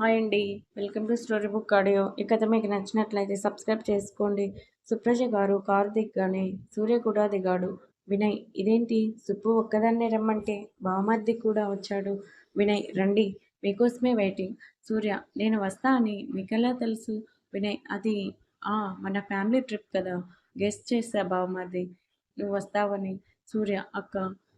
Hi అండి. Welcome to story book audio. ఈ కథ మీకు నచ్చినట్లయితే సబ్స్క్రైబ్ చేసుకోండి. సుప్రజ గారు కారు దిగ్గానే సూర్య కూడా దిగాడు. వినయ్ ఇదేంటి? సుప్పు ఒక్కదాన్నే రమ్మంటే బామర్ది కూడా వచ్చాడు. వినయ్ రండి మీకోసమే వెయిటింగ్. సూర్య నేను వస్తా అని మీకెలా తెలుసు? వినయ్ అది ఆ మన ఫ్యామిలీ ట్రిప్ కదా. గెస్ట్ చేసా బావమర్ది నువ్వు వస్తావని. సూర్య అక్క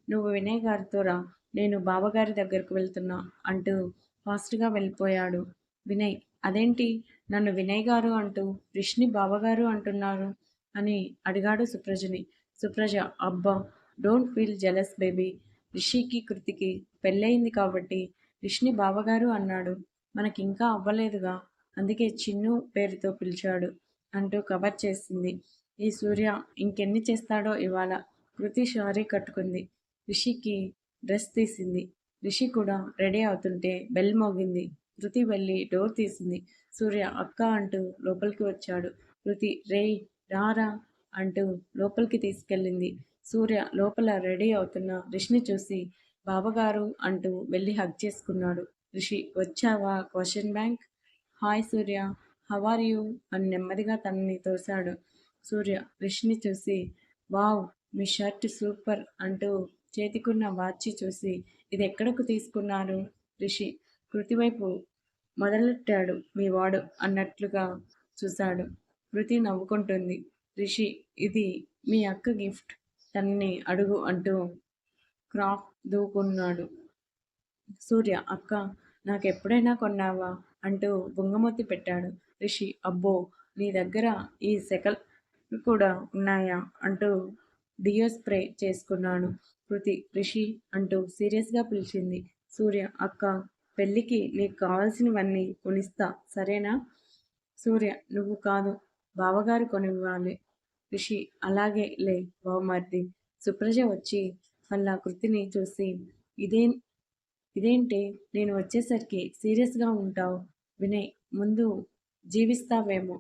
నువ్వు వినయ్ గారితో రా. నేను బావగారి దగ్గరకు వెళ్తున్నా అంటూ ఫాస్ట్గా వెళ్ళిపోయాడు. వినయ్ అదేంటి? నన్ను వినయ్ గారు అంటూ రిష్ని బావగారు అంటున్నారు? అని అడిగాడు సుప్రజని. సుప్రజ అబ్బా! Don't feel jealous baby. రిషికి కృతికి పెళ్ళయింది కాబట్టి రిష్ని బావగారు అన్నాడు. మనకి ఇంకా అవ్వలేదుగా. అందుకే చిన్ను పేరుతో పిలిచాడు అంటూ కవర్ చేసింది. ఈ సూర్య ఇంకెన్ని చేస్తాడో ఇవాళ? కృతి శారీ కట్టుకుంది. రిషికి డ్రెస్ తీసింది. రిషి కూడా రెడీ అవుతుంటే బెల్ మోగింది. కృతి వెళ్ళి డోర్ తీసింది. సూర్య అక్క అంటూ లోపలికి వచ్చాడు. కృతి రేయ్ రారా అంటూ లోపలికి తీసుకెళ్ళింది. సూర్య లోపల రెడీ అవుతున్న రిషిని చూసి బావగారు అంటూ వెళ్ళి హగ్ చేసుకున్నాడు. రిషి వచ్చావా question bank? Hi Surya how are you అని నెమ్మదిగా తనని తోశాడు. సూర్య రిషిని చూసి వావ్ మీ షర్ట్ సూపర్ అంటూ చేతికున్న వాచి చూసి ఇది ఎక్కడకు తీసుకున్నారు? రిషి కృతి వైపు మొదలెట్టాడు? మీ వాడు అన్నట్లుగా చూశాడు. కృతి నవ్వుకుంటుంది. రిషి ఇది మీ అక్క గిఫ్ట్. తనని అడుగు అంటూ క్రాఫ్ దూకున్నాడు. సూర్య అక్క నాకు ఎప్పుడైనా కొన్నావా? అంటూ బుంగమొత్తి పెట్టాడు. రిషి అబ్బో నీ దగ్గర ఈ సెకల్ కూడా ఉన్నాయా? అంటూ డియో స్ప్రే చేసుకున్నాను. కృతి రిషి అంటూ సీరియస్గా పిలిచింది. సూర్య అక్క పెళ్ళికి నీకు కావాల్సినవన్నీ కొనిస్తా సరేనా? సూర్య నువ్వు కాదు బావగారు కొనివ్వాలి. రిషి అలాగే లే బావమర్ది. సుప్రజ వచ్చి వాళ్ళ కృతిని చూసి ఇదే ఇదేంటి? నేను వచ్చేసరికి సీరియస్గా ఉంటావు. వినయ్ ముందు జీవిస్తావేమో.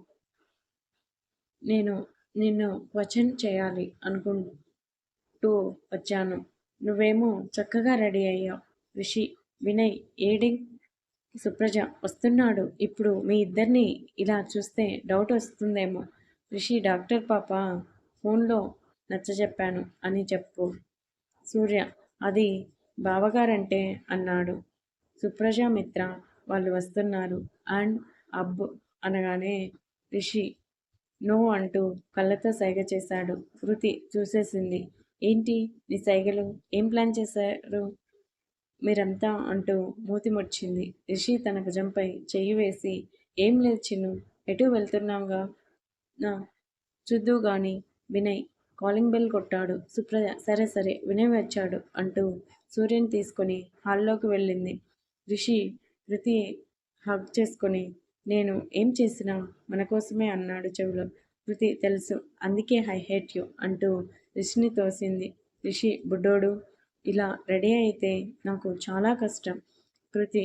నేను నిన్ను క్వశ్చన్ చేయాలి అనుకుంటూ వచ్చాను. నువ్వేమో చక్కగా రెడీ అయ్యావు. రిషి వినయ్ ఏడి సుప్రజ వస్తున్నాడు. ఇప్పుడు మీ ఇద్దరిని ఇలా చూస్తే డౌట్ వస్తుందేమో. రిషి డాక్టర్ పాప ఫోన్లో నచ్చజెప్పాను అని చెప్పు. సూర్య అది బావగారంటే అన్నాడు. సుప్రజ మిత్ర వాళ్ళు వస్తున్నారు. అండ్ అబ్బు అనగానే రిషి నో అంటూ కళ్ళతో సైగ చేశాడు. కృతి చూసేసింది. ఏంటి? నీ సైగలు ఏం ప్లాన్ చేశారు? మీరంతా అంటూ మూతి ముడిచింది. రిషి తన భుజంపై చెయ్యి వేసి ఏం లేదు చిన్ను ఎటు వెళ్తున్నావుగా? నా చూద్దు గాని వినయ్ కాలింగ్ బెల్ కొట్టాడు. సుప్రజ సరే సరే వినయ్ వచ్చాడు అంటూ సూర్యని తీసుకొని హాల్లోకి వెళ్ళింది. రిషి కృతి హగ్ చేసుకొని నేను ఏం చేసినా మన కోసమే అన్నాడు చెవిలో. కృతి తెలుసు అందుకే ఐ హేట్ యు అంటూ రిషిని తోసింది. రిషి బుడ్డోడు ఇలా రెడీ అయితే నాకు చాలా కష్టం. కృతి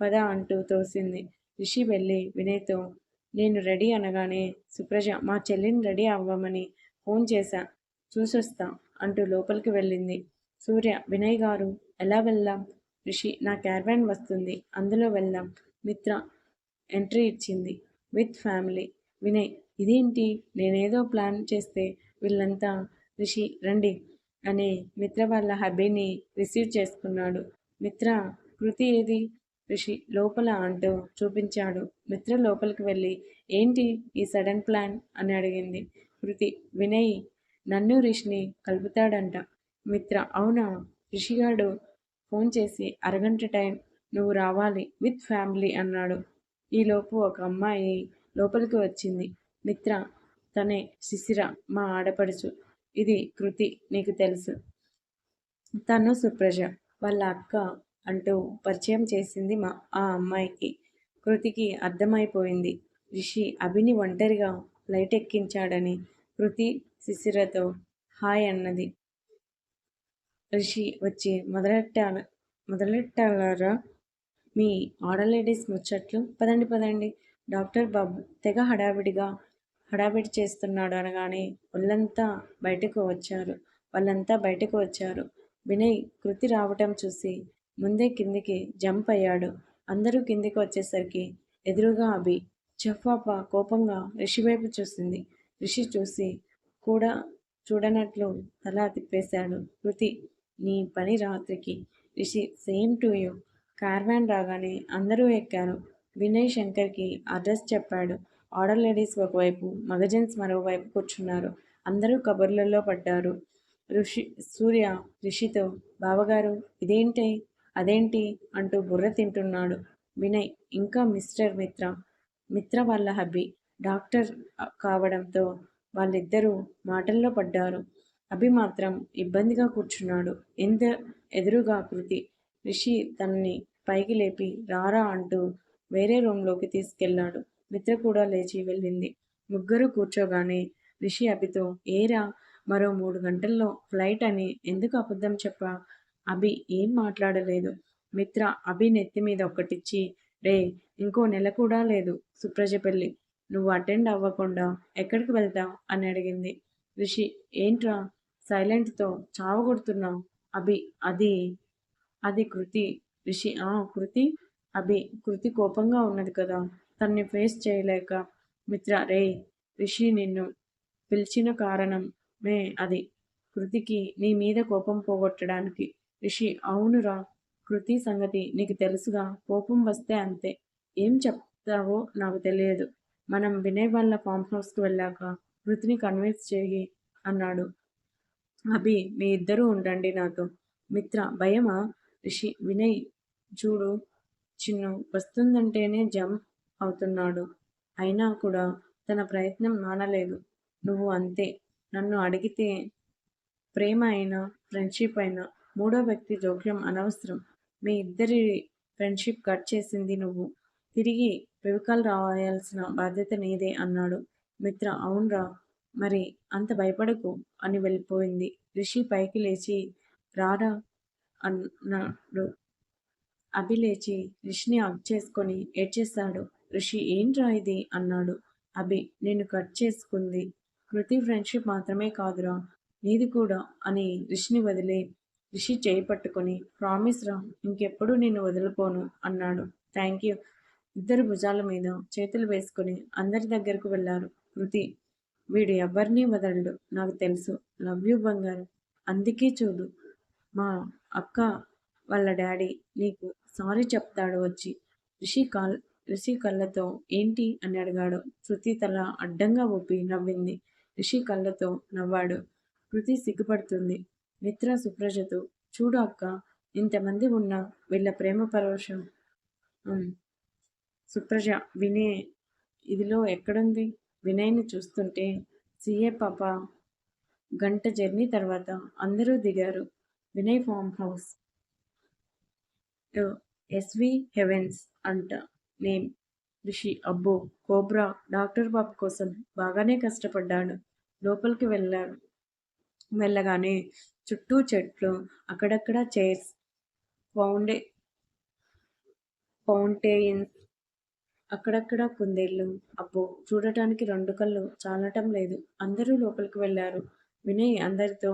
పద అంటూ తోసింది. రిషి వెళ్ళి వినయ్తో నేను రెడీ అనగానే సుప్రజ మా చెల్లిని రెడీ అవ్వమని ఫోన్ చేశా చూసొస్తా అంటూ లోపలికి వెళ్ళింది. సూర్య వినయ్ గారు ఎలా వెళ్దాం? రిషి నా క్యార్వాన్ వస్తుంది అందులో వెళ్దాం. మిత్ర ఎంట్రీ ఇచ్చింది. With family. వినయ్ ఇదేంటి? నేనేదో ప్లాన్ చేస్తే వీళ్ళంతా రిషి రండి అనే మిత్ర వాళ్ళ హబీని రిసీవ్ చేసుకున్నాడు. మిత్ర కృతి ఏది? రిషి లోపల అంటూ చూపించాడు. మిత్ర లోపలికి వెళ్ళి ఏంటి ఈ సడన్ ప్లాన్? అని అడిగింది. కృతి వినయ్ నన్ను రిషిని కలుపుతాడంట. మిత్ర అవునా? రిషిగాడు ఫోన్ చేసి అరగంట టైం నువ్వు రావాలి విత్ ఫ్యామిలీ అన్నాడు. ఈలోపు ఒక అమ్మాయి లోపలికి వచ్చింది. మిత్ర తనే శిశిర మా ఆడపడుచు. ఇది కృతి నీకు తెలుసు. తను సుప్రజ వాళ్ళ అక్క అంటూ పరిచయం చేసింది మా ఆ అమ్మాయికి. కృతికి అర్థమైపోయింది. రిషి అభిని ఒంటరిగా లైట్ ఎక్కించాడని కృతి శిశిరతో హాయ్ అన్నది. రిషి వచ్చి మొదలెట్టాల మొదలెట్టాలరా? మీ ఆడలేడీస్ ముచ్చట్లు. పదండి పదండి. డాక్టర్ బాబు తెగ హడావిడిగా హడావిడి చేస్తున్నాడు అనగానే ఒళ్ళంతా బయటకు వచ్చారు. వాళ్ళంతా బయటకు వచ్చారు. వినయ్ కృతి రావటం చూసి ముందే కిందికి జంప్ అయ్యాడు. అందరూ కిందికి వచ్చేసరికి ఎదురుగా అభి చెఫాప కోపంగా రిషి వైపు చూసింది. రిషి చూసి కూడా చూడనట్లు తల తిప్పేశాడు. కృతి నీ పని రాత్రికి. Rishi same to you. Karwan రాగానే అందరూ ఎక్కారు. వినయ్ శంకర్కి అడ్రస్ చెప్పాడు. ఆర్డర్ లేడీస్ ఒకవైపు మగజెన్స్ మరోవైపు కూర్చున్నారు. అందరూ కబుర్లలో పడ్డారు. ఋషి సూర్య రిషితో బావగారు ఇదేంటి? అదేంటి? అంటూ బుర్ర తింటున్నాడు వినయ్. ఇంకా మిస్టర్ మిత్ర మిత్ర వాళ్ళ హబ్బి. డాక్టర్ కావడంతో వాళ్ళిద్దరూ మాటల్లో పడ్డారు. అభి మాత్రం ఇబ్బందిగా కూర్చున్నాడు. ఎంత ఎదురుగా కృతి రిషి తనని పైకి లేపి రారా అంటూ వేరే రూమ్లోకి తీసుకెళ్ళాడు మిత్ర కూడా లేచి వెళ్ళింది. ముగ్గురు కూర్చోగానే రిషి అభితో ఏరా మరో మూడు గంటల్లో ఫ్లైట్ అని ఎందుకు అబద్ధం చెప్పా? అభి ఏం మాట్లాడలేదు. మిత్ర అభి నెత్తి మీద ఒక్కటిచ్చి రే ఇంకో నెల కూడా లేదు సుప్రజ పెళ్ళి. నువ్వు అటెండ్ అవ్వకుండా ఎక్కడికి వెళ్తావు? అని అడిగింది. రిషి ఏంట్రా? సైలెంట్తో చావగొడుతున్నావు? అభి అది అది కృతి రిషి. ఆ కృతి. అభి కృతి కోపంగా ఉన్నది కదా. తన్ని ఫేస్ చేయలేక మిత్ర రే రిషి నిన్ను పిలిచిన కారణమే అది. కృతికి నీ మీద కోపం పోగొట్టడానికి. రిషి అవునురా. కృతి సంగతి నీకు తెలుసుగా. కోపం వస్తే అంతే. ఏం చెప్తావో నాకు తెలియదు. మనం వినయ్ వాళ్ళ ఫామ్ హౌస్కి వెళ్ళాక కృతిని కన్విన్స్ చేయి అన్నాడు. అభి మీ ఇద్దరూ ఉండండి నాతో. మిత్ర భయమా? రిషి వినయ్ చూడు చిన్ను వస్తుందంటేనే జంప్ అవుతున్నాడు. అయినా కూడా తన ప్రయత్నం మానలేదు. నువ్వు అంతే. నన్ను అడిగితే ప్రేమ అయినా ఫ్రెండ్షిప్ అయినా మూడో వ్యక్తి జోక్యం అనవసరం. మీ ఇద్దరి ఫ్రెండ్షిప్ కట్ చేసింది నువ్వు. తిరిగి పెవికాలు రావాల్సిన బాధ్యత నీదే అన్నాడు. మిత్ర అవునరా. మరి అంత భయపడకు అని వెళ్ళిపోయింది. రిషి పైకి లేచి రారా అన్నాడు. అభి లేచి రిషిని హగ్ చేసుకొని ఏడ్చేశాడు. రిషి ఏంట్రా ఇది? అన్నాడు. అభి నేను కట్ చేసుకుంది. కృతి ఫ్రెండ్షిప్ మాత్రమే కాదురా నీది కూడా అని రిషిని వదిలే రిషి చేయి పట్టుకొని ప్రామిస్ రా ఇంకెప్పుడు నేను వదిలిపోను అన్నాడు. Thank you. ఇద్దరు భుజాల మీద చేతులు వేసుకుని అందరి దగ్గరకు వెళ్ళారు. కృతి వీడు ఎవరిని వదలడు నాకు తెలుసు. లవ్ యూ బంగారు. అందుకే చూడు. మా అక్క వాళ్ళ డాడీ నీకు సారీ చెప్తాడు వచ్చి. రిషి కాల్ రిషి కళ్ళతో ఏంటి అని అడిగాడు. శృతి తల అడ్డంగా ఊపి నవ్వింది. రిషి కళ్ళతో నవ్వాడు. కృతి సిగ్గుపడుతుంది. మిత్ర సుప్రజతో చూడు అక్క ఇంతమంది ఉన్న వీళ్ళ ప్రేమ పరవశం సుప్రజ వినే ఇదిలో ఎక్కడుంది? వినయ్ని చూస్తుంటే సీఏ పాప గంట జర్నీ తర్వాత అందరూ దిగారు. Vinay farm house. SV heavens అంట. నేమ్ రిషి. అబ్బో కోబ్రా. డాక్టర్ బాబు కోసం బాగానే కష్టపడ్డాడు. లోపలికి వెళ్ళాడు వెళ్ళగానే చుట్టూ చెట్లు అక్కడక్కడ చైర్స్ ఫౌండే ఫౌంటైన్స్ అక్కడక్కడ కుందేళ్ళు అబ్బో చూడటానికి రెండు కళ్ళు చాలటం లేదు. అందరూ లోపలికి వెళ్ళారు. వినయ్ అందరితో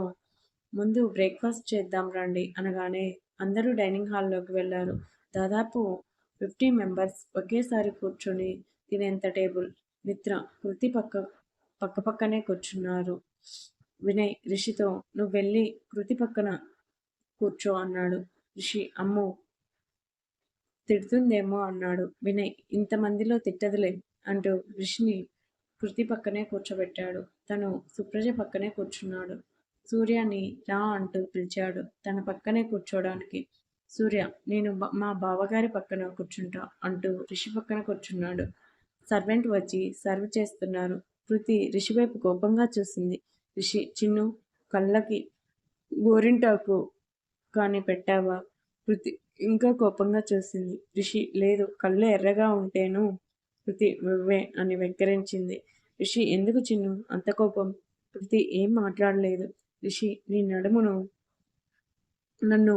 ముందు బ్రేక్ఫాస్ట్ చేద్దాం రండి అనగానే అందరూ డైనింగ్ హాల్లోకి వెళ్ళారు. దాదాపు ఫిఫ్టీ మెంబర్స్ ఒకేసారి కూర్చొని తినేంత టేబుల్. మిత్ర కృతి పక్క పక్క పక్కనే కూర్చున్నారు. వినయ్ రిషితో నువ్వు వెళ్ళి కృతి పక్కన కూర్చో అన్నాడు. రిషి అమ్ము తిడుతుందేమో అన్నాడు. వినయ్ ఇంతమందిలో తిట్టదులే అంటూ రిషిని కృతి పక్కనే కూర్చోబెట్టాడు. తను సుప్రజ పక్కనే కూర్చున్నాడు. సూర్యని రా అంటూ పిలిచాడు. తన పక్కనే కూర్చోడానికి సూర్య నేను మా బావగారి పక్కన కూర్చుంటా అంటూ రిషి పక్కన కూర్చున్నాడు. సర్వెంట్ వచ్చి సర్వ్ చేస్తున్నారు. కృతి రిషి వైపు కోపంగా చూసింది. రిషి చిన్ను కళ్ళకి గోరింటాకు కానీ పెట్టావా? కృతి ఇంకా కోపంగా చూసింది. రిషి లేదు కళ్ళు ఎర్రగా ఉంటేను కృతి నువ్వే అని వెంకరించింది. రిషి ఎందుకు చిన్ను? అంత కోపం? కృతి ఏం మాట్లాడలేదు. రిషి నీ నడుమును నన్ను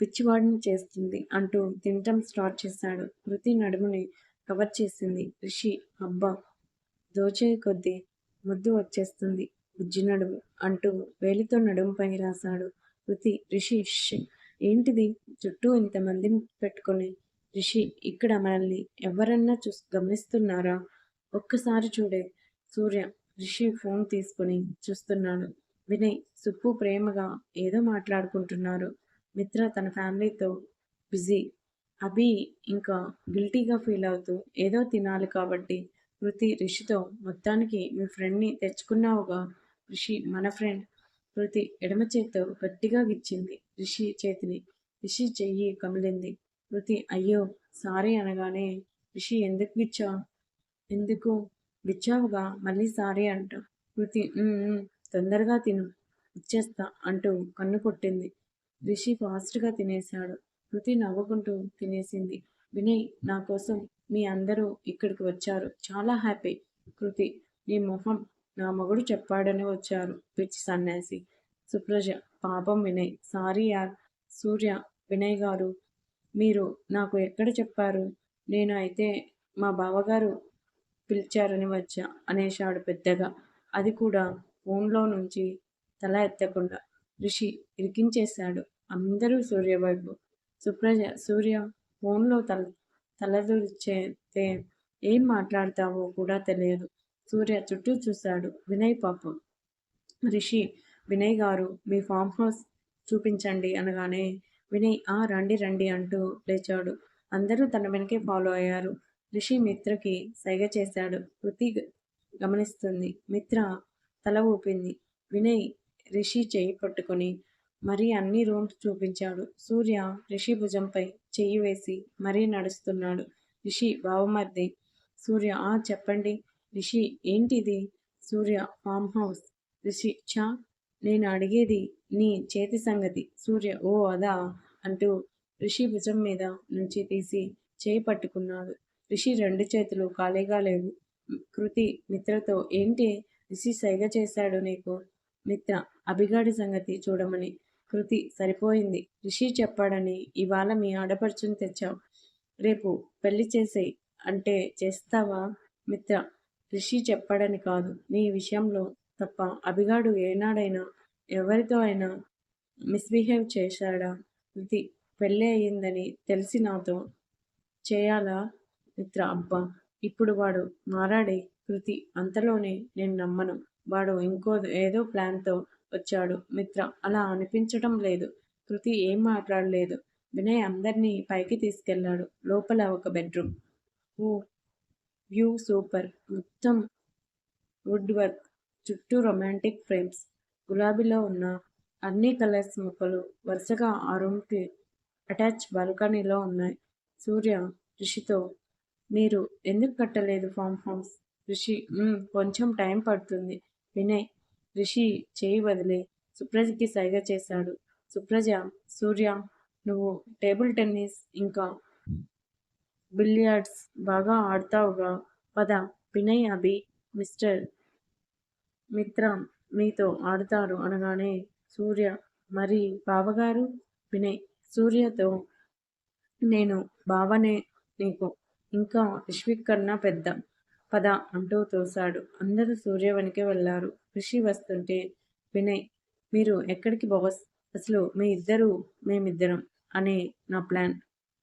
పిచ్చివాడిని చేస్తుంది అంటూ తినటం స్టార్ట్ చేశాడు. కృతి నడుముని కవర్ చేసింది. రిషి అబ్బా! దోచే కొద్దీ ముద్దు వచ్చేస్తుంది బుజ్జి నడుము అంటూ వేలితో నడుముపై రాశాడు. కృతి రిషి ఏంటిది? చుట్టూ ఇంతమందిని పెట్టుకొని రిషి ఇక్కడ మనల్ని ఎవరన్నా చూసి గమనిస్తున్నారా? ఒక్కసారి చూడే సూర్య రిషి ఫోన్ తీసుకుని చూస్తున్నాడు. వినయ్ సుప్పు ప్రేమగా ఏదో మాట్లాడుకుంటున్నారు. మిత్ర తన ఫ్యామిలీతో బిజీ. అభి ఇంకా గిల్టీగా ఫీల్ అవుతూ ఏదో తినాలి కాబట్టి కృతి రిషితో మొత్తానికి మీ ఫ్రెండ్ని తెచ్చుకున్నావుగా రిషి మన ఫ్రెండ్. కృతి ఎడమ చేత్తో గట్టిగా గిచ్చింది రిషి చేతిని. రిషి చెయ్యి కమిలింది. కృతి అయ్యో సారీ అనగానే రిషి ఎందుకు గిచ్చా ఎందుకు? గిచ్చావుగా మళ్ళీ సారీ అంట. కృతి తొందరగా తిను ఇచ్చేస్తా అంటూ కన్ను కొట్టింది. రిషి ఫాస్ట్గా తినేశాడు. కృతి నవ్వుకుంటూ తినేసింది. వినయ్ నా కోసం మీ అందరూ ఇక్కడికి వచ్చారు. చాలా హ్యాపీ. కృతి నీ మొహం నా మొగుడు చెప్పాడని వచ్చారు. పిచ్చి సన్యాసి. సుప్రజ పాపం వినయ్. సారీ యార్. సూర్య వినయ్ గారు మీరు నాకు ఎక్కడ చెప్పారు? నేను అయితే మా బావగారు పిలిచారని వచ్చా అనేశాడు పెద్దగా. అది కూడా ఫోన్లో నుంచి తల ఎత్తకుండా రిషి ఇరికించేశాడు. అందరూ సూర్య వైపు సుప్రజ సూర్య ఫోన్లో తల తలదూర్చేతే ఏం మాట్లాడతావో కూడా తెలియదు. సూర్య చుట్టూ చూశాడు. వినయ్ పాపం. రిషి వినయ్ గారు మీ ఫామ్ హౌస్ చూపించండి అనగానే వినయ్ ఆ రండి రండి అంటూ లేచాడు. అందరూ తన వెనకే ఫాలో అయ్యారు. రిషి మిత్రకి సైగ చేశాడు. కృతి గమనిస్తుంది. మిత్ర తల ఊపింది. వినయ్ రిషి చేయి పట్టుకొని మరీ అన్ని రూమ్స్ చూపించాడు. సూర్య రిషి భుజంపై చెయ్యి వేసి మరీ నడుస్తున్నాడు. రిషి బావమర్ది. సూర్య ఆ చెప్పండి. రిషి ఏంటిది? సూర్య ఫామ్ హౌస్. రిషి చా నేను అడిగేది నీ చేతి సంగతి. సూర్య ఓ అదా? అంటూ రిషి భుజం మీద నుంచి తీసి చేయి పట్టుకున్నాడు. రిషి రెండు చేతులు ఖాళీగా లేవు. కృతి మిత్రతో ఏంటి? రిషి సైగ చేశాడు నీకు? మిత్ర అభిగాడి సంగతి చూడమని. కృతి సరిపోయింది. రిషి చెప్పాడని ఇవాళ మీ ఆడపడుచుని తెచ్చావు. రేపు పెళ్ళి చేసేయ్. అంటే చేస్తావా? మిత్ర రిషి చెప్పాడని కాదు. నీ విషయంలో తప్ప అభిగాడు ఏనాడైనా ఎవరితో అయినా మిస్బిహేవ్ చేశాడా? కృతి పెళ్ళి అయ్యిందని తెలిసి నాతో చేయాలా? మిత్ర అబ్బా! ఇప్పుడు వాడు మారాడే కృతి అంతలోనే నేను నమ్మను. వాడు ఇంకో ఏదో ప్లాన్తో వచ్చాడు. మిత్ర అలా అనిపించటం లేదు. కృతి ఏం మాట్లాడలేదు. వినయ్ అందరినీ పైకి తీసుకెళ్ళాడు. లోపల ఒక బెడ్రూమ్. ఓ వ్యూ సూపర్. మొత్తం వుడ్ వర్క్ చుట్టూ రొమాంటిక్ ఫ్రేమ్స్. గులాబీలో ఉన్న అన్ని కలర్స్ మొక్కలు వరుసగా ఆ రూమ్కి అటాచ్ బాల్కనీలో ఉన్నాయి. సూర్య రిషితో మీరు ఎందుకు కట్టలేదు ఫామ్ హౌస్? రిషి కొంచెం టైం పడుతుంది. వినయ్ రిషి చేయి వదిలే. సుప్రజకి సైగ చేశాడు. సుప్రజ సూర్య నువ్వు టేబుల్ టెన్నిస్ ఇంకా బిలియార్డ్స్ బాగా ఆడతావుగా. పద వినయ్ అభి మిస్టర్ మిత్ర మీతో ఆడతారు అనగానే సూర్య మరి బావగారు? వినయ్ సూర్యతో నేను బావనే నీకు. ఇంకా రిష్విక్ కన్నా పెద్ద పద అంటూ తోశాడు. అందరూ సూర్యవనికి వెళ్ళారు ఋషి వస్తుంటే వినయ్ మీరు ఎక్కడికి బాస్ అసలు మీ ఇద్దరు మేమిద్దరం అనే నా ప్లాన్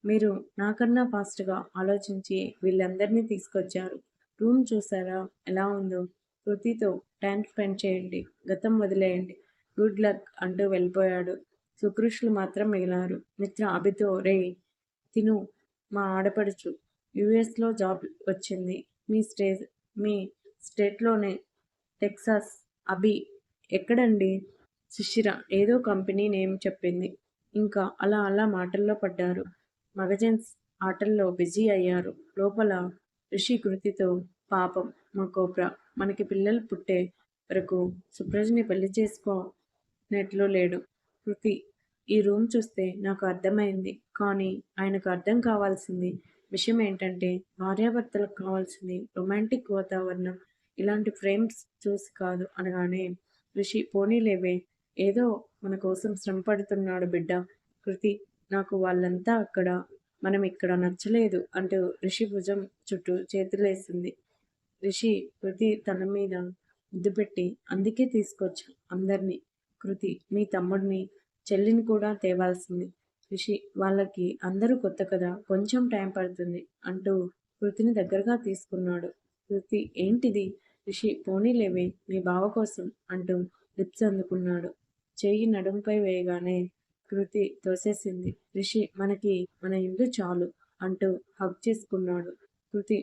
మీరు నాకన్నా ఫాస్ట్గా ఆలోచించి వీళ్ళందరినీ తీసుకొచ్చారు. రూమ్ చూసారా? ఎలా ఉందో? కృతితో టైం స్పెండ్ చేయండి. గతం వదిలేయండి. గుడ్ లక్ అంటూ వెళ్ళిపోయాడు. సుకృష్లు మాత్రం మిగిలారు. మిత్ర అభితో రే తిను మా ఆడపడుచు యుఎస్లో జాబ్ వచ్చింది. మీ స్టేజ్ మీ స్టేట్లోనే టెక్సాస్ అభి ఎక్కడండి? శిశిర ఏదో కంపెనీ నేమ్ చెప్పింది. ఇంకా అలా అలా మాటల్లో పడ్డారు. మగజెన్స్ ఆటల్లో బిజీ అయ్యారు. లోపల ఋషి కృతితో పాపం మా కోబ్రా మనకి పిల్లలు పుట్టే వరకు సుప్రజ్ని పెళ్ళి చేసుకోనట్లు లేడు. కృతి ఈ రూమ్ చూస్తే నాకు అర్థమైంది. కానీ ఆయనకు అర్థం కావాల్సింది విషయం ఏంటంటే భార్యాభర్తలకు కావాల్సింది రొమాంటిక్ వాతావరణం. ఇలాంటి ఫ్రేమ్స్ చూసి కాదు అనగానే ఋషి పోనీలేవే ఏదో మన కోసం శ్రమ పడుతున్నాడు బిడ్డ. కృతి నాకు వాళ్ళంతా అక్కడ మనం ఇక్కడ నచ్చలేదు అంటూ ఋషి భుజం చుట్టూ చేతులేసింది. రిషి కృతి తన మీద ముద్దు పెట్టి అందుకే తీసుకొచ్చా అందరినీ. కృతి మీ తమ్ముడిని చెల్లిని కూడా తేవాల్సింది. రిషి వాళ్ళకి అందరూ కొత్త కదా కొంచెం టైం పడుతుంది అంటూ కృతిని దగ్గరగా తీసుకున్నాడు. కృతి ఏంటిది? రిషి పోనీలేవే మీ బావ కోసం అంటూ లిప్స్ అందుకున్నాడు. చెయ్యి నడుముపై వేయగానే కృతి తోసేసింది. రిషి మనకి మన ఇల్లు చాలు అంటూ హగ్ చేసుకున్నాడు. కృతి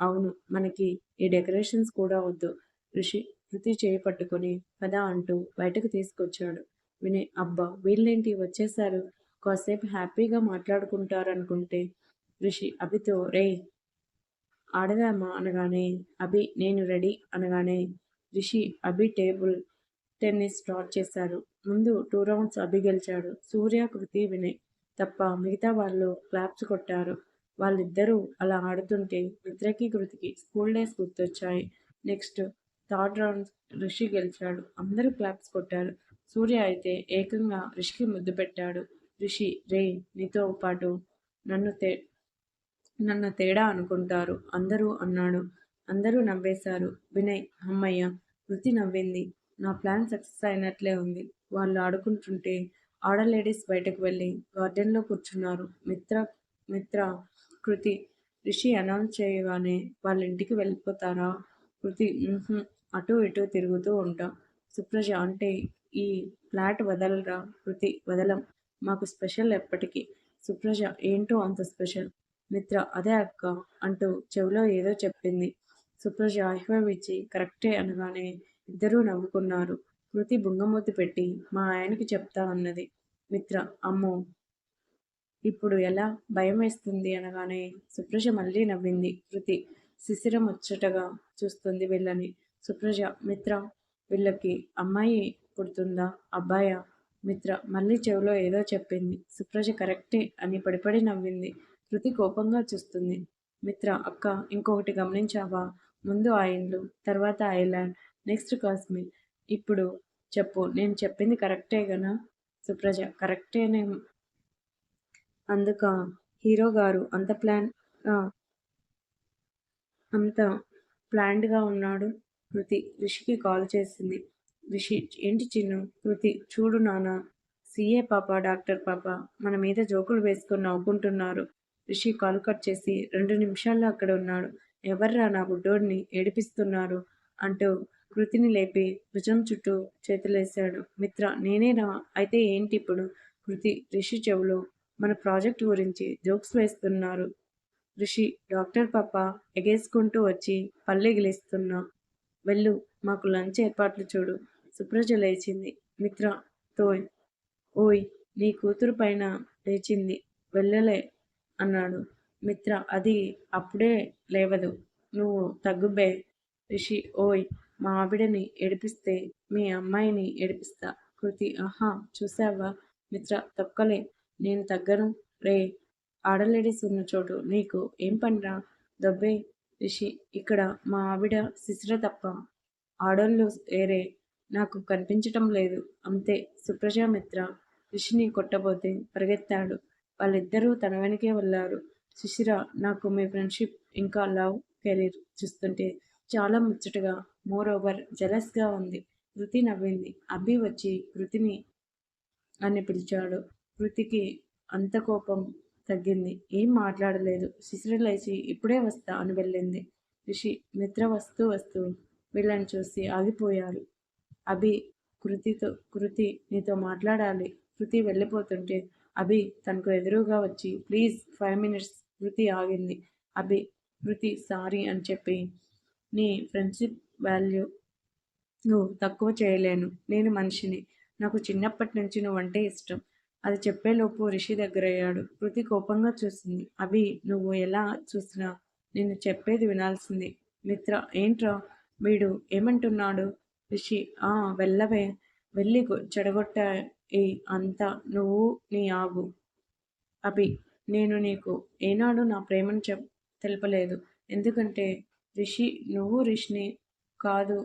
అవును మనకి ఈ డెకరేషన్స్ కూడా వద్దు రిషి కృతి చేయి పట్టుకొని పదా అంటూ బయటకు తీసుకొచ్చాడు. వినే అబ్బా వీళ్ళేంటి వచ్చేసారు కాసేపు హ్యాపీగా మాట్లాడుకుంటారనుకుంటే రిషి అభితో రే ఆడదామా అనగానే అభి నేను రెడీ. అనగానే Rishi Abhi table tennis start చేశారు. ముందు టూ రౌండ్స్ అభి గెలిచాడు. సూర్య కృతి వినయ్ తప్ప మిగతా వాళ్ళు క్లాప్స్ కొట్టారు. వాళ్ళిద్దరూ అలా ఆడుతుంటే మిత్రకి కృతికి స్కూల్ డేస్ గుర్తొచ్చాయి. నెక్స్ట్ థర్డ్ రౌండ్ రిషి గెలిచాడు. అందరూ క్లాప్స్ కొట్టారు. సూర్య అయితే ఏకంగా రిషికి ముద్దు పెట్టాడు. ఋషి రే నీతో పాటు నన్ను తే నన్ను తేడా అనుకుంటారు. అందరూ అన్నాడు. అందరూ నవ్వేశారు. వినయ్ అమ్మయ్య వృత్తి నవ్వింది. నా ప్లాన్ సక్సెస్ అయినట్లే ఉంది. వాళ్ళు ఆడుకుంటుంటే ఆడ లేడీస్ బయటకు వెళ్ళి గార్డెన్లో కూర్చున్నారు. మిత్ర మిత్ర కృతి రిషి అనౌన్స్ చేయగానే వాళ్ళ ఇంటికి వెళ్ళిపోతారా? కృతి అటు ఇటు తిరుగుతూ ఉంటాం. సుప్రజ అంటే ఈ ఫ్లాట్ వదలరా? కృతి వదలం. మాకు స్పెషల్ ఎప్పటికీ. సుప్రజ ఏంటో అంత స్పెషల్? మిత్ర అదే అక్క అంటూ చెవిలో ఏదో చెప్పింది. సుప్రజ ఆహ్వానించి కరెక్టే అనగానే ఇద్దరూ నవ్వుకున్నారు. కృతి బుంగమూతి పెట్టి మా ఆయనకి చెప్తా అన్నది. మిత్ర అమ్మో! ఇప్పుడు ఎలా? భయం వేస్తుంది అనగానే సుప్రజ మళ్ళీ నవ్వింది. కృతి శిశిరం ముచ్చటగా చూస్తుంది వీళ్ళని. సుప్రజ మిత్ర వీళ్ళకి అమ్మాయి పుడుతుందా? అబ్బాయా? మిత్ర మళ్ళీ చెవిలో ఏదో చెప్పింది. సుప్రజ కరెక్టే అని పడిపడి నవ్వింది. కృతి కోపంగా చూస్తుంది. మిత్ర అక్క ఇంకొకటి గమనించావా? ముందు ఆ ఇండ్లు తర్వాత ఐలాండ్ నెక్స్ట్ కాశ్మీర్. ఇప్పుడు చెప్పు నేను చెప్పింది కరెక్టే గనా? సుప్రజ కరెక్టేనే. అందుక హీరో గారు అంత ప్లాన్ అంత ప్లాన్డ్గా ఉన్నాడు? కృతి రిషికి కాల్ చేసింది. రిషి ఏంటి చిన్ను? కృతి చూడు నాన్న. సీఏ పాప డాక్టర్ పాప మన మీద జోకులు వేసుకొని నవ్వుకుంటున్నారు. రిషి కాల్ కట్ చేసి రెండు నిమిషాల్లో అక్కడ ఉన్నాడు. ఎవర్రా నా బుడ్డోడిని ఏడిపిస్తున్నారు? అంటూ కృతిని లేపి భుజం చుట్టూ చేతులేశాడు. మిత్ర నేనేనా? అయితే ఏంటి ఇప్పుడు? కృతి రిషి చెవులో మన ప్రాజెక్ట్ గురించి జోక్స్ వేస్తున్నారు. రిషి డాక్టర్ పాప ఎగేసుకుంటూ వచ్చి పల్లెగిలిస్తున్నా వెళ్ళు మాకు లంచ్ ఏర్పాట్లు చూడు. సుప్రజ లేచింది. మిత్ర తోయ్ ఓయ్ నీ కూతురు పైన లేచింది. వెళ్ళలే అన్నాడు. మిత్ర అది అప్పుడే లేవదు. నువ్వు తగ్గుబే. రిషి ఓయ్ మా ఆవిడని ఏడిపిస్తే మీ అమ్మాయిని ఏడిపిస్తా. కృతి ఆహా చూసావా మిత్ర తొక్కలే. నేను తగ్గను. రే ఆడలేడీస్ ఉన్న చోటు. నీకు ఏం పనిరా? దొబ్బే. రిషి ఇక్కడ మా ఆవిడ శిశిర తప్ప ఆడోళ్ళు ఏరే నాకు కనిపించటం లేదు. అంతే సుప్రజామిత్ర రిషిని కొట్టబోతే పరిగెత్తాడు. వాళ్ళిద్దరూ తన వెనకే వెళ్ళారు. శిశిర నాకు మీ ఫ్రెండ్షిప్ ఇంకా లవ్ కెరీర్ చూస్తుంటే చాలా ముచ్చటగా మోర్ ఓవర్ జలస్గా ఉంది. కృతి నవ్వింది. అబ్బి వచ్చి కృతిని అని పిలిచాడు. కృతికి అంత కోపం తగ్గింది. ఏం మాట్లాడలేదు. శిశిర లేచి ఇప్పుడే వస్తా అని వెళ్ళింది. రిషి మిత్ర వస్తూ వస్తూ. వీళ్ళని చూసి ఆగిపోయారు. అభి కృతితో కృతి నీతో మాట్లాడాలి. కృతి వెళ్ళిపోతుంటే అభి తనకు ఎదురుగా వచ్చి ప్లీజ్ ఫైవ్ మినిట్స్ కృతి ఆగింది. అభి కృతి సారీ అని చెప్పి నీ ఫ్రెండ్షిప్ వాల్యూ నువ్వు తక్కువ చేయలేను. నేను మనిషిని. నాకు చిన్నప్పటి నుంచి నువ్వంటే ఇష్టం అది చెప్పేలోపు రిషి దగ్గరయ్యాడు. కృతి కోపంగా చూసింది. అభి నువ్వు ఎలా చూసినా నేను చెప్పేది వినాల్సింది. మిత్ర ఏంట్రా? వీడు ఏమంటున్నాడు? రిషి ఆ వెళ్ళవే. వెళ్ళి చెడగొట్ట ఏ అంతా నువ్వు నీ ఆగు. అభి నేను నీకు ఏనాడు నా ప్రేమను చెప్ తెలపలేదు. ఎందుకంటే రిషి నువ్వు రిషిని కాదు.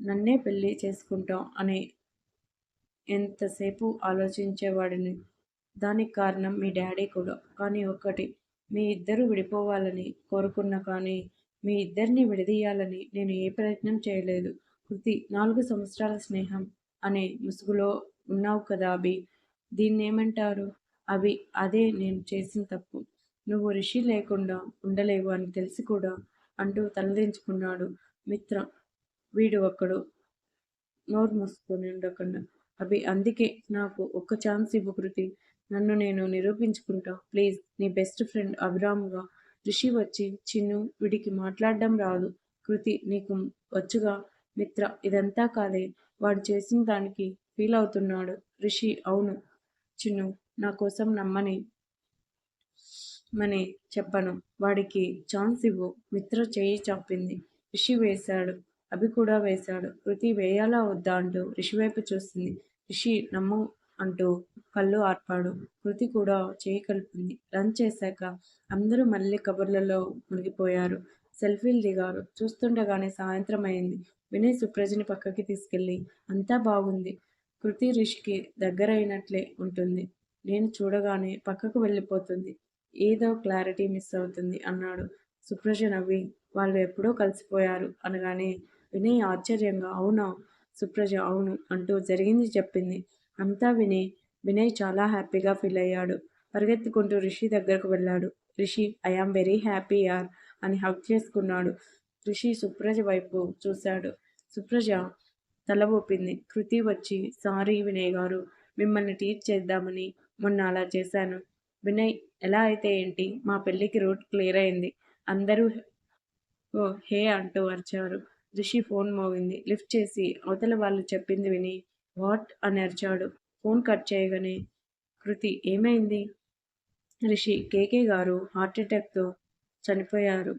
నన్నే పెళ్ళి చేసుకుంటాం అనే ఎంతసేపు ఆలోచించేవాడిని? దానికి కారణం మీ డాడీ కూడా. కానీ ఒక్కటి మీ ఇద్దరు విడిపోవాలని కోరుకున్నా కానీ మీ ఇద్దరిని విడదీయాలని నేను ఏ ప్రయత్నం చేయలేదు. కృతి నాలుగు సంవత్సరాల స్నేహం అనే ముసుగులో ఉన్నావు కదా అభి. దీన్ని ఏమంటారు అవి అదే నేను చేసిన తప్పు. నువ్వు రిషి లేకుండా ఉండలేవు అని తెలిసి కూడా అంటూ తలదించుకున్నాడు మిత్ర. వీడు ఒక్కడు. నోరు మూసుకొని ఉండకుండా. అభి అందుకే నాకు ఒక్క ఛాన్స్ ఇవ్వు కృతి. నన్ను నేను నిరూపించుకుంటా. ప్లీజ్ నీ బెస్ట్ ఫ్రెండ్ అభిరామ్గా ఋషి వచ్చి చిన్ను వీడికి మాట్లాడడం రాదు. కృతి నీకు వచ్చుగా? మిత్ర ఇదంతా కాదే. వాడు చేసిన దానికి ఫీల్ అవుతున్నాడు. ఋషి అవును చిన్ను నా కోసం నమ్మని మని చెప్పను. వాడికి ఛాన్స్ ఇవ్వు. మిత్ర చేయి చాపింది. ఋషి వేశాడు. అభి కూడా వేశాడు. కృతి వేయాలా వద్దా? అంటూ ఋషి వైపు చూస్తుంది ఋషి నమ్ము అంటూ కళ్ళు ఆర్పాడు. కృతి కూడా చేయి కలిపింది లంచ్ చేశాక అందరూ మళ్ళీ కబుర్లలో మునిగిపోయారు. సెల్ఫీలు దిగారు. చూస్తుండగానే సాయంత్రం అయింది. వినయ్ సుప్రజని పక్కకి తీసుకెళ్ళి అంతా బాగుంది. కృతి రిషికి దగ్గరైనట్లే ఉంటుంది. నేను చూడగానే పక్కకు వెళ్ళిపోతుంది. ఏదో క్లారిటీ మిస్ అవుతుంది అన్నాడు. సుప్రజ నవ్వి వాళ్ళు ఎప్పుడో కలిసిపోయారు అనగానే వినయ్ ఆశ్చర్యంగా అవునా సుప్రజ అవును అంటూ జరిగింది చెప్పింది. అంతా విని వినయ్ చాలా హ్యాపీగా ఫీల్ అయ్యాడు. పరిగెత్తుకుంటూ రిషి దగ్గరకు వెళ్ళాడు. Rishi I am very happy యార్ అని హక్ చేసుకున్నాడు. రిషి సుప్రజ వైపు చూశాడు. సుప్రజ తల ఊపింది. కృతి వచ్చి సారీ వినయ్ గారు మిమ్మల్ని టీచ్ చేద్దామని మొన్న అలా చేశాను. వినయ్ ఎలా అయితే ఏంటి? మా పెళ్ళికి రూట్ క్లియర్ అయింది. అందరూ ఓ హే అంటూ అరిచారు. రిషి ఫోన్ మోగింది. లిఫ్ట్ చేసి అవతల వాళ్ళు చెప్పింది విని వాట్ అని అరిచాడు. ఫోన్ కట్ చేయగానే కృతి ఏమైంది? రిషి కేకే గారు హార్ట్ అటాక్తో చనిపోయారు.